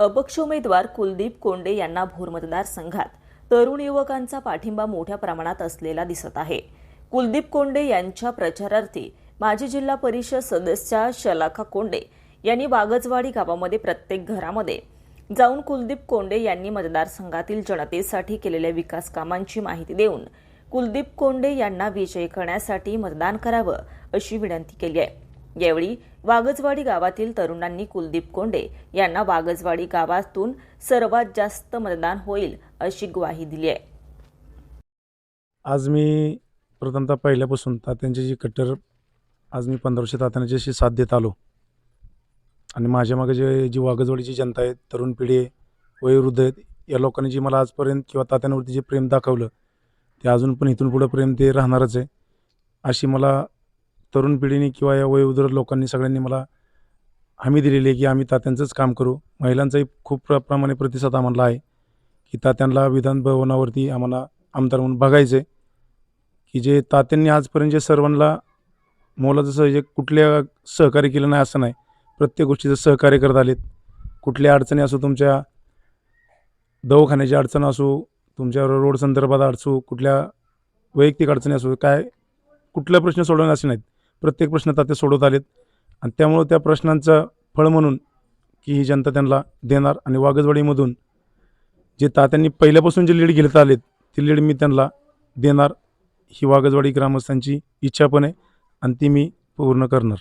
अपक्ष उमेदवार कुलदीप कोंडे यांना भोर मतदारसंघात तरुण युवकांचा पाठिंबा मोठ्या प्रमाणात असलेला दिसत आहे. कुलदीप कोंडे यांच्या प्रचारार्थी माजी जिल्हा परिषद सदस्या शलाखा कोंडे यांनी बागजवाडी गावामध्ये प्रत्येक घरामध्ये जाऊन कुलदीप कोंडे यांनी मतदारसंघातील जनतेसाठी केलेल्या विकास कामांची माहिती देऊन कुलदीप कोंडे यांना विजयी करण्यासाठी मतदान करावं अशी विनंती केली आहे. यावेळी वागजवाडी गावातील तरुणांनी कुलदीप कोंडे यांना वागजवाडी गावातून सर्वात जास्त मतदान होईल अशी ग्वाही दिली आहे. आज मी प्रथमतः पहिल्यापासून तात्यांची जी कट्टर आज मी पंधरा वर्ष तात्यांची अशी साथ देत आलो आणि माझ्या मागे जे जी वागजवाडीची जनता आहे तरुण पिढी आहे वयोवृद्ध आहेत या लोकांनी जी मला आजपर्यंत किंवा तात्यांवरती जे प्रेम दाखवलं ते अजून पण इथून पुढं प्रेम ते राहणारच आहे अशी मला तरुण पिढीने किंवा या वयोवृद्ध लोकांनी सगळ्यांनी मला हमी दिलेली आहे की आम्ही तात्यांचंच काम करू. महिलांचाही खूप प्र प्रमाणे प्रतिसाद आम्हाला आहे की तात्यांना विधान भवनावरती आम्हाला आमदार म्हणून बघायचं आहे की जे तात्यांनी आजपर्यंत जे सर्वांना मोलाचं जसं जे कुठल्या सहकार्य केलं नाही असं नाही. प्रत्येक गोष्टीचं सहकार्य करत आलेत. कुठल्या अडचणी असो तुमच्या दवाखान्याची अडचण असो तुमच्या रोड संदर्भात असो कुठल्या वैयक्तिक अडचणी असो काय कुठला प्रश्न सोडवणे असे नाहीत. प्रत्येक प्रश्न तात्या सोडवत आलेत. आणि त्यामुळं त्या प्रश्नांचं फळ म्हणून की ही जनता त्यांना देणार. आणि वागजवाडीमधून जे तात्यांनी पहिल्यापासून जे लीड घेत आलेत ती लीड मी त्यांना देणार. ही वागजवाडी ग्रामस्थांची इच्छा पण आहे. आणि ती मी पूर्ण करणार.